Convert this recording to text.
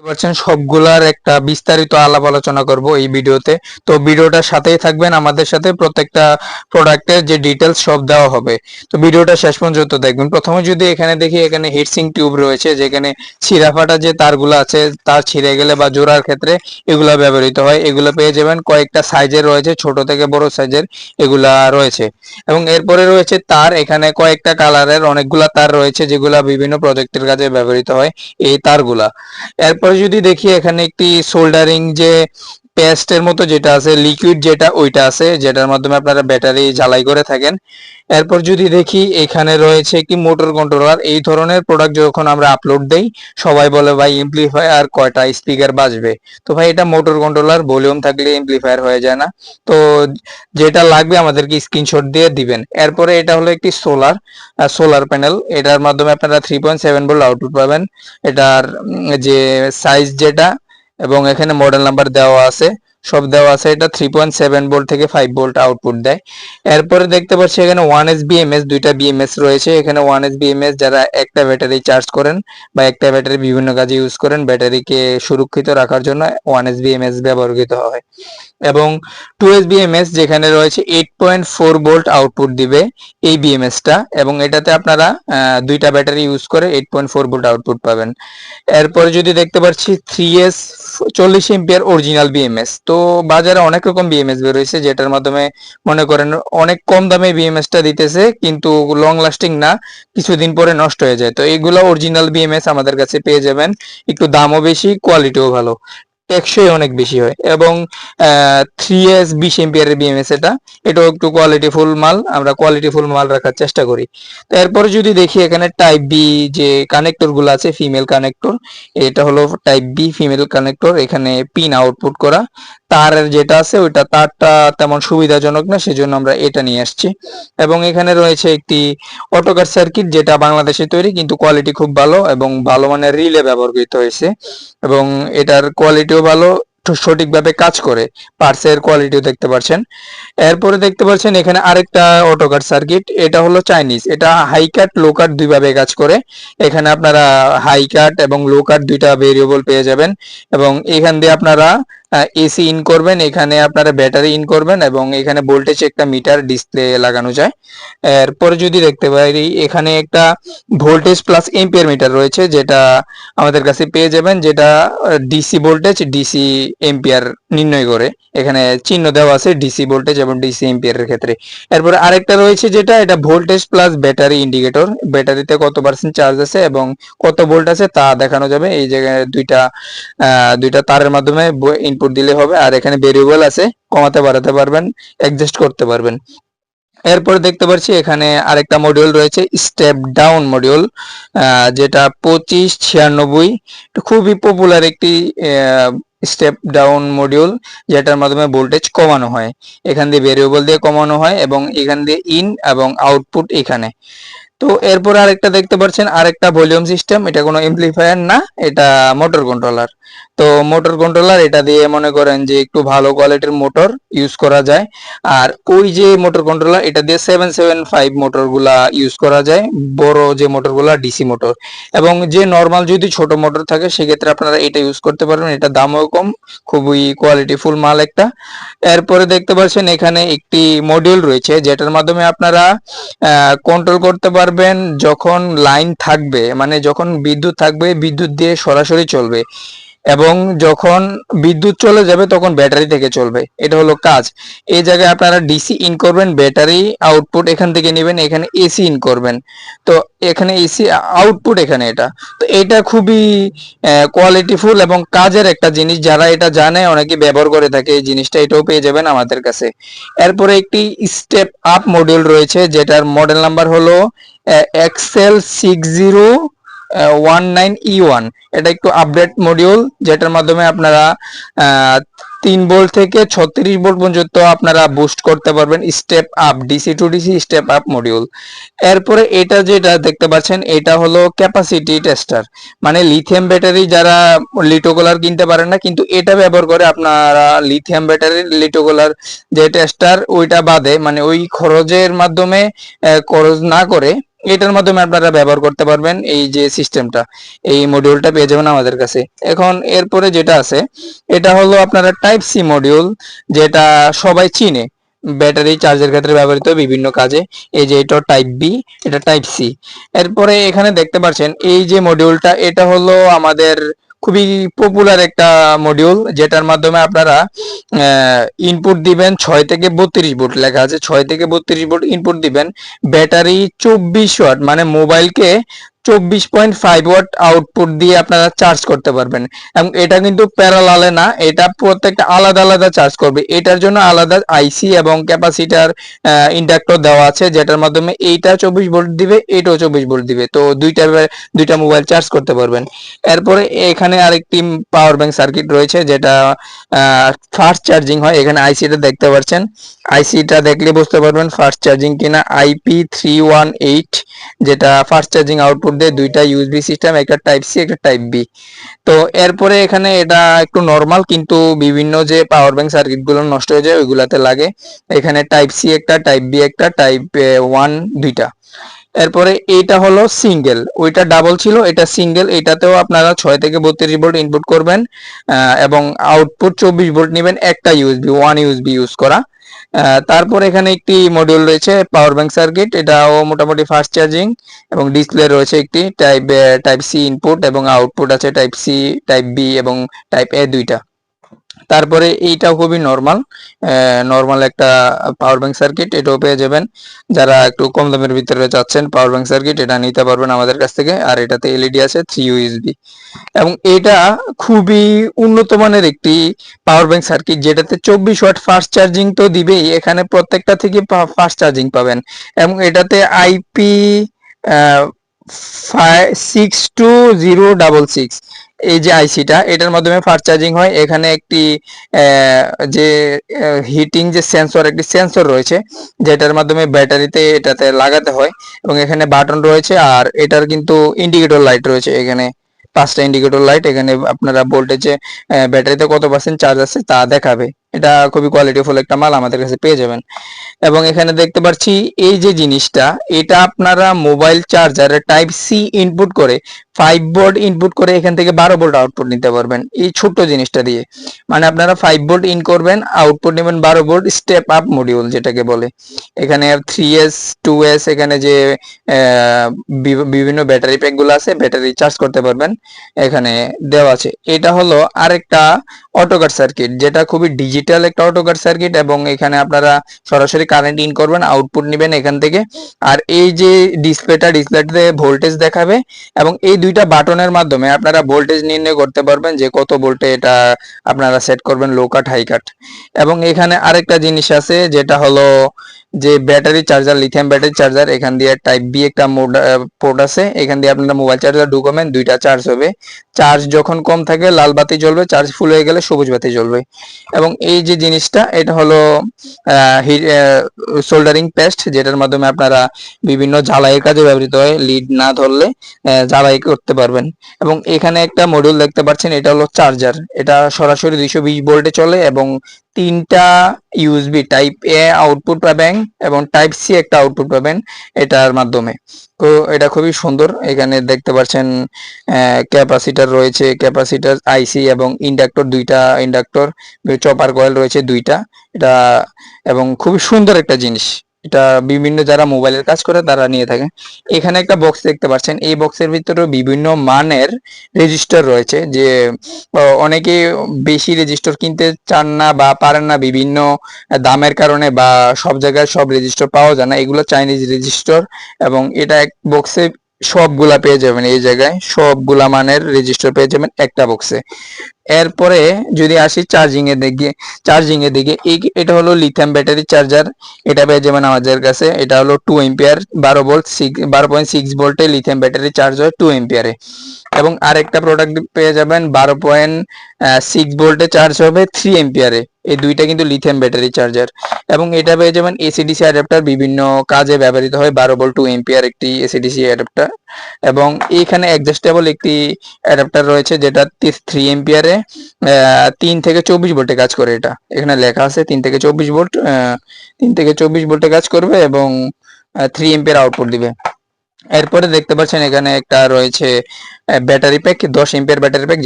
পাচ্ছেন, সবগুলার একটা বিস্তারিত আলাপ আলোচনা করব এই ভিডিওতে। তো ভিডিওটার সাথেই থাকবেন আমাদের সাথে প্রত্যেকটা প্রোডাক্টের যে ডিটেলস সব দেওয়া হবে। তো ভিডিওটা শেষ পর্যন্ত দেখবেন। প্রথমে যদি এখানে দেখি, এখানে হিটসিং টিউব রয়েছে, যেখানে ছিঁড়া ফাটা যে তারগুলো আছে তার ছিঁড়ে গেলে বা জোড়ার ক্ষেত্রে এগুলা ব্যবহৃত হয়। এগুলো পেয়ে যাবেন, কয়েকটা সাইজের রয়েছে, ছোট থেকে বড় সাইজের এগুলা রয়েছে। এবং এরপরে রয়েছে তার, এখানে কয়েকটা কালারের অনেকগুলা তার রয়েছে, যেগুলা বিভিন্ন প্রজেক্টের কাজে ব্যবহৃত হয় এই তারগুলা। এরপরে যদি দেখি এখানে একটি সোল্ডারিং যে পেস্টের মতো যেটা আছে লিকুইড যেটা, ওইটা আছে, যেটার মাধ্যমে আপনারা ব্যাটারি জ্বালাই করে থাকেন। এরপর যদি দেখি এখানে রয়েছে একটি মোটর কন্ট্রোলার এই ধরনের প্রোডাক্ট যখন আমরা আপলোড দেই, সবাই বলে, ভাই এমপ্লিফায়ার কয়টা স্পিকার বাজবে? তো ভাই, এটা মোটর কন্ট্রোলার ভলিউম থাকলে এমপ্লিফায়ার হয়ে যায় না। তো যেটা লাগবে আমাদেরকে স্ক্রিনশট দিয়ে দিবেন। এরপরে এটা হলো একটি সোলার সোলার প্যানেল এটার মাধ্যমে আপনারা three point seven volt output পাবেন। এটার যে সাইজ যেটা এবং এখানে মডেল নাম্বার দেওয়া আছে। সব দেওয়া আছে। এটা থ্রি পয়েন্ট সেভেন ভোল্ট থেকে ফাইভ ভোল্ট আউটপুট দেয়। এরপরে দেখতে পাচ্ছি এখানে ওয়ান এস বিএমএস দুইটা বিএমএস রয়েছে। এখানে ওয়ান এস বিএমএস যারা একটা ব্যাটারি চার্জ করেন বা একটা ব্যাটারি বিভিন্ন কাজে ইউজ করেন, ব্যাটারিকে সুরক্ষিত রাখার জন্য ওয়ান এস বিএমএস ব্যবহৃত হয়। এবং টু এস বিএমএস যেখানে রয়েছে eight point four volt output দিবে এই বিএমএসটা এবং এটাতে আপনারা দুইটা ব্যাটারি ইউজ করে eight point four volt output পাবেন। এরপরে যদি দেখতে পাচ্ছি থ্রি এস চল্লিশ এম্পিয়ার অরিজিনাল বিএমএস তো বাজারে অনেক রকম বিএমএস বেরোয়েছে যেটার মাধ্যমে মনে করেন অনেক কম দামে বিএমএসটা দিতেছে, কিন্তু লং লাস্টিং না, কিছুদিন পরে নষ্ট হয়ে যায়। তো এইগুলো অরিজিনাল বিএমএস আমাদের কাছে পেয়ে যাবেন। একটু দামও বেশি কোয়ালিটিও ভালো। টেকসই অনেক বেশি হয়। এবং থ্রি এস বিশ এম্পিয়ারের বিএমএস এটা, এটাও একটু কোয়ালিটি ফুল মাল, আমরা কোয়ালিটি ফুল মাল রাখার চেষ্টা করি। তো এরপরে যদি দেখি এখানে টাইপ বি যে কানেক্টরগুলো আছে ফিমেল কানেক্টর এটা হলো টাইপ বি ফিমেল কানেক্টর এখানে পিন আউটপুট করা। তারের যেটা আছে, ওইটা তারটা তেমন সুবিধাজনক না, সেজন্য আমরা এটা নিয়ে আসছি। এবং এখানে রয়েছে একটি অটোকার সার্কিট যেটা বাংলাদেশে তৈরি, কিন্তু কোয়ালিটি খুব ভালো এবং ভালো মানের রিলে ব্যবহৃত হয়েছে। এবং এটার কোয়ালিটিও ভালো সঠিকভাবে কাজ করে পার্সের কোয়ালিটিও দেখতে পাচ্ছেন এরপরে দেখতে পাচ্ছেন এখানে আরেকটা অটোকার সার্কিট এটা হলো চাইনিজ এটা হাই কাট লো কাট দুইভাবে কাজ করে। এখানে আপনারা হাই কাট এবং লো কাট দুইটা ভেরিয়েবল পেয়ে যাবেন। এবং এখান দিয়ে আপনারা এসি ইন করবেন, এখানে আপনারা ব্যাটারি ইন করবেন এবং এখানে ভোল্টেজ একটা মিটার ডিসপ্লে লাগানো যায়। এরপরে যদি দেখতে পারি, এখানে একটা ভোল্টেজ প্লাস এম্পিয়ার মিটার রয়েছে, যেটা আমাদের কাছে পেয়ে যাবেন, যেটা ডিসি ভোল্টেজ ডিসি এম্পিয়ার নির্ণয় করে। এখানে চিহ্ন দেওয়া আছে ডিসি ভোল্টেজ এবং ডিসি এম্পিয়ারের ক্ষেত্রে। এরপরে আরেকটা রয়েছে যেটা, এটা ভোল্টেজ প্লাস ব্যাটারি ইন্ডিকেটর ব্যাটারিতে কত পার্সেন্ট চার্জ আছে এবং কত ভোল্ট আছে তা দেখানো যাবে। এই জায়গায় দুইটা দুইটা তারের মাধ্যমে ইনপুট দিলে হবে আর এখানে ভেরিয়েবল আছে, কমাতে বাড়াতে পারবেন অ্যাডজাস্ট করতে পারবেন। এরপরে দেখতে পাচ্ছি এখানে আরেকটা মডিউল রয়েছে স্টেপ ডাউন মডিউল যেটা পঁচিশ ছিয়ানব্বই। খুবই পপুলার একটি স্টেপ ডাউন মডিউল যেটার মাধ্যমে ভোল্টেজ কমানো হয়। এখান দিয়ে ভেরিয়েবল দিয়ে কমানো হয় এবং এখান দিয়ে ইন এবং আউটপুট এখানে। তো এরপর আরেকটা দেখতে পাচ্ছেন, আরেকটা ভলিউম সিস্টেম এটা কোনো এমপ্লিফায়ার না, এটা মোটর কন্ট্রোলার তো মোটর কন্ট্রোলার এটা দিয়ে মনে করেন যে একটু ভালো কোয়ালিটির মোটর ইউজ করা যায়। আর ওই যে মোটর কন্ট্রোলার এটা দিয়ে সেভেন সেভেন ফাইভ মোটরগুলা ইউজ করা যায়, বড় যে মোটরগুলা ডিসি মোটর এবং যে নর্মাল যদি ছোট মোটর থাকে, সেক্ষেত্রে আপনারা এটা ইউজ করতে পারবেন, এটা দামও কম, খুবই কোয়ালিটি ফুল মাল একটা। এরপরে দেখতে পাচ্ছেন এখানে একটি মডিউল রয়েছে, যেটার মাধ্যমে আপনারা কন্ট্রোল করতে পারবেন যখন লাইন থাকবে মানে যখন বিদ্যুৎ থাকবে, বিদ্যুৎ দিয়ে সরাসরি চলবে। এবং যখন বিদ্যুৎ চলে যাবে তখন ব্যাটারি থেকে চলবে। এটা হলো কাজ। এই জায়গায় আপনারা ডিসি ইন করবেন, ব্যাটারি আউটপুট এখান থেকে নেবেন, এখানে এসি ইন করবেন। তো এখানে এসি আউটপুট এখানে এটা। তো এটা খুবই কোয়ালিটিফুল এবং কাজের একটা জিনিস। যারা এটা জানে, অনেকে ব্যবহার করে থাকে, এই জিনিসটা এটাও পেয়ে যাবেন আমাদের কাছে। এরপরে একটি স্টেপ আপ মডিউল রয়েছে, যেটার মডেল নাম্বার হলো XL six zero one nine E one এটা একটু আপডেট মডিউল যেটার মাধ্যমে আপনারা তিন ভোল্ট থেকে ছত্রিশ ভোল্ট পর্যন্ত আপনারা বুস্ট করতে পারবেন step up DC to DC step up module এরপরে এটা যেটা দেখতে পাচ্ছেন, এটা হলো ক্যাপাসিটি টেস্টার মানে লিথিয়াম ব্যাটারি যারা লিটোকোলার কিনতে পারেন না, কিন্তু এটা ব্যবহার করে আপনারা লিথিয়াম ব্যাটারি লিটোকোলার যে টেস্টার ওইটা বাদে মানে ওই খরচের মাধ্যমে খরচ না করে এটার মাধ্যমে আপনারা ব্যবহার করতে পারবেন এই যে সিস্টেমটা এই মডিউলটা পেয়ে যাবেন আমাদের কাছে। এখন এরপরে যেটা আছে, এটা হলো আপনারা টাইপ সি মডিউল যেটা সবাই চিনে। ব্যাটারি চার্জের ক্ষেত্রে ব্যবহৃত বিভিন্ন কাজে। এই যে এটা টাইপ বি এটা টাইপ সি এরপরে এখানে দেখতে পাচ্ছেন, এই যে মডিউলটা এটা হলো আমাদের খুবই পপুলার একটা মডিউল যেটার মাধ্যমে আপনারা ইনপুট দিবেন ছয় থেকে বত্রিশ ভোল্ট লেখা আছে, ছয় থেকে বত্রিশ ভোল্ট ইনপুট দিবেন। ব্যাটারি চব্বিশ ওয়াট মানে মোবাইলকে চব্বিশ পয়েন্ট ফাইভ ওয়াট আউটপুট দিয়ে আপনারা চার্জ করতে পারবেন। এবং এটা কিন্তু প্যারালালে না, এটা প্রত্যেকটা আলাদা আলাদা চার্জ করবে। এটার জন্য আলাদা আইসি এবং ক্যাপাসিটার ইন্ডাক্টর দেওয়া আছে, যেটার মাধ্যমে এইটা চব্বিশ ভোল্ট দিবে, এটাও চব্বিশ ভোল্ট দিবে। তো দুইটা দুইটা মোবাইল চার্জ করতে পারবেন। এরপরে এখানে আরেকটি পাওয়ার ব্যাংক সার্কিট রয়েছে, যেটা ফাস্ট চার্জিং হয়। এখানে আইসিটা দেখতে পাচ্ছেন। আইসিটা দেখলে বুঝতে পারবেন ফাস্ট চার্জিং কিনা। আইপি থ্রি ওয়ান এইট যেটা ফাস্ট চার্জিং আউটপুট দেয় দুইটা ইউএসবি সিস্টেম একটা টাইপ সি একটা টাইপ বি তো এরপরে এখানে এটা একটু নর্মাল কিন্তু বিভিন্ন যে পাওয়ার ব্যাংক সার্কিটগুলো নষ্ট হয়ে যায়, ওইগুলাতে লাগে। এখানে টাইপ সি একটা টাইপ বি একটা টাইপ ওয়ান দুইটা। এরপরে এইটা হলো সিঙ্গেল ওইটা ডাবল ছিল, এটা সিঙ্গেল এটাতেও আপনারা ছয় থেকে বত্রিশ ভোল্ট ইনপুট করবেন এবং আউটপুট চব্বিশ ভোল্ট নেবেন একটা ইউএসবি ওয়ান ইউএসবি ইউজ করা। তারপর এখানে একটি মডিউল রয়েছে পাওয়ার ব্যাংক সার্কিট এটাও মোটামুটি ফাস্ট চার্জিং এবং ডিসপ্লে রয়েছে একটি টাইপ টাইপ সি ইনপুট এবং আউটপুট আছে টাইপ সি টাইপ বি এবং টাইপ এ দুইটা। তারপরে এইটাও খুবই নর্মাল নর্মাল একটা পাওয়ার ব্যাংক সার্কিট এটাও পেয়ে যাবেন। যারা একটু কম দামের ভিতরে চাচ্ছেন পাওয়ার ব্যাংক সার্কিট এটা নিতে পারবেন আমাদের কাছ থেকে। আর এটাতে এলইডি আছে থ্রি ইউএসবি এবং এটা খুবই উন্নত মানের একটি পাওয়ার ব্যাংক সার্কিট যেটাতে চব্বিশ ওয়াট ফাস্ট চার্জিং তো দিবেই, এখানে প্রত্যেকটা থেকে ফাস্ট চার্জিং পাবেন। এবং এটাতে IP six two zero double six এই যে আইসিটা এটার মাধ্যমে ফাস্ট চার্জিং হয়। এখানে একটি যে হিটিং যে সেন্সর একটি সেন্সর রয়েছে, যেটার মাধ্যমে ব্যাটারিতে এটাতে লাগাতে হয় এবং এখানে বাটন রয়েছে আর এটার কিন্তু ইন্ডিকেটর লাইট রয়েছে। এখানে পাঁচটা ইন্ডিকেটর লাইট এখানে আপনারা ভোল্টেজে ব্যাটারিতে কত পার্সেন্ট চার্জ আছে তা দেখাবে। এটা খুবই কোয়ালিটিফুল একটা মাল আমাদের কাছে পেয়ে যাবেন। এবং এখানে দেখতে পাচ্ছি এই যে জিনিসটা, এটা আপনারা মোবাইল চার্জারে টাইপ সি ইনপুট করে ফাইভ বোল্ট ইনপুট করে এখান থেকে বারো বোল্ট আউটপুট নিতে পারবেন। এই ছোট্ট জিনিসটা দিয়ে। মানে আপনারা ফাইভ বোল্ট ইন করবেন আউটপুট নেবেন বারো বোল্ট স্টেপ আপ মডিউল যেটাকে বলে। এখানে থ্রি এস টু এস এখানে যে বিভিন্ন ব্যাটারি প্যাকগুলো আছে ব্যাটারি চার্জ করতে পারবেন। এখানে দেওয়া আছে। এটা হলো আরেকটা অটোকার সার্কিট যেটা খুবই ডিজিটাল একটা অটোকার সার্কিট এবং এখানে আপনারা সরাসরি কারেন্ট ইন করবেন আউটপুট নেবেন এখান থেকে। আর এই যে ডিসপ্লেটা ডিসপ্লেতে ভোল্টেজ দেখাবে এবং এই দুইটা বাটনের মাধ্যমে আপনারা ভোল্টেজ নির্ণয় করতে পারবেন যে কত ভোল্টে এটা আপনারা সেট করবেন লো কাট হাই কাট এবং এখানে আরেকটা জিনিস আছে, যেটা হলো যে battery charger lithium battery charger এখান দিয়ে টাইপ বি একটা পোর্ট আছে। এখান দিয়ে আপনারা মোবাইল চার্জার ঢুকাবেন, দুইটা চার্জ হবে। চার্জ যখন কম থাকে, লাল বাতি জ্বলবে চার্জ ফুল হয়ে গেলে সবুজ বাতি জ্বলবে। এবং এই যে জিনিসটা, এটা হলো সোল্ডারিং পেস্ট যেটার মাধ্যমে আপনারা বিভিন্ন জ্বালাইয়ের কাজে ব্যবহৃত হয়। লিড না ধরলে জ্বালাই করতে পারবেন। এবং এখানে একটা মডিউল দেখতে পাচ্ছেন, এটা হলো চার্জার এটা সরাসরি দুইশো বিশ ভোল্টে চলে এবং তিনটা ইউএসবি টাইপ এ আউটপুট পাবেন এবং টাইপ সি একটা আউটপুট পাবেন এটার মাধ্যমে। তো এটা খুবই সুন্দর। এখানে দেখতে পাচ্ছেন ক্যাপাসিটার রয়েছে ক্যাপাসিটার আইসি এবং ইন্ডাক্টর দুইটা ইন্ডাক্টর চপার কয়েল রয়েছে দুইটা। এটা, এবং খুবই সুন্দর একটা জিনিস। এটা বিভিন্ন যারা মোবাইলের কাজ করে তারা নিয়ে থাকে। এখানে একটা বক্স দেখতে পাচ্ছেন। এই বক্সের ভিতরে বিভিন্ন মানের রেজিস্টার রয়েছে যে অনেকে বেশি রেজিস্টার কিনতে চান না বা পারেন না বিভিন্ন দামের কারণে বা সব জায়গায় সব রেজিস্টার পাওয়া যায় না। এগুলো চাইনিজ রেজিস্টার এবং এটা এক বক্সে সবগুলা পেয়ে যাবেন এই জায়গায়। সবগুলা মানের রেজিস্টার পেয়ে যাবেন একটা বক্সে এরপরে যদি আসি চার্জিং এর দিকে চার্জিং এর দিকে এটা হলো লিথিয়াম ব্যাটারি চার্জার এটা পেয়ে যাবেন আমাদের কাছে। এটা হলো টু এম্পিয়ার বারো ভোল্ট সিক্স বারো পয়েন্ট সিক্স ভোল্টে লিথিয়াম ব্যাটারি চার্জ হয় টু এম্পিয়ারে এবং আরেকটা প্রোডাক্ট পেয়ে যাবেন, বারো পয়েন্ট সিক্স ভোল্টে চার্জ হবে থ্রি এম্পিয়ারে এই দুইটা কিন্তু লিথিয়াম ব্যাটারি চার্জার এবং এটা পেয়ে যাবেন এসিডিসি অ্যাডাপ্টার বিভিন্ন কাজে ব্যবহৃত হয়, বারো বল টু এম্পিয়ার একটি এসিডিসি অ্যাডাপ্টার এবং এইখানে অ্যাডজাস্টেবল একটি অ্যাডাপ্টার রয়েছে যেটা থ্রি এম্পিয়ারে তিন থেকে চব্বিশ ভোল্টে কাজ করে এটা। এখানে লেখা আছে তিন থেকে চব্বিশ ভোল্ট তিন থেকে চব্বিশ ভোল্টে কাজ করবে এবং থ্রি এম্পিয়ার আউটপুট দিবে। এরপরে দেখতে পাচ্ছেন এখানে একটা রয়েছে ব্যাটারি প্যাক দশ এমপিয়ার ব্যাটারি প্যাক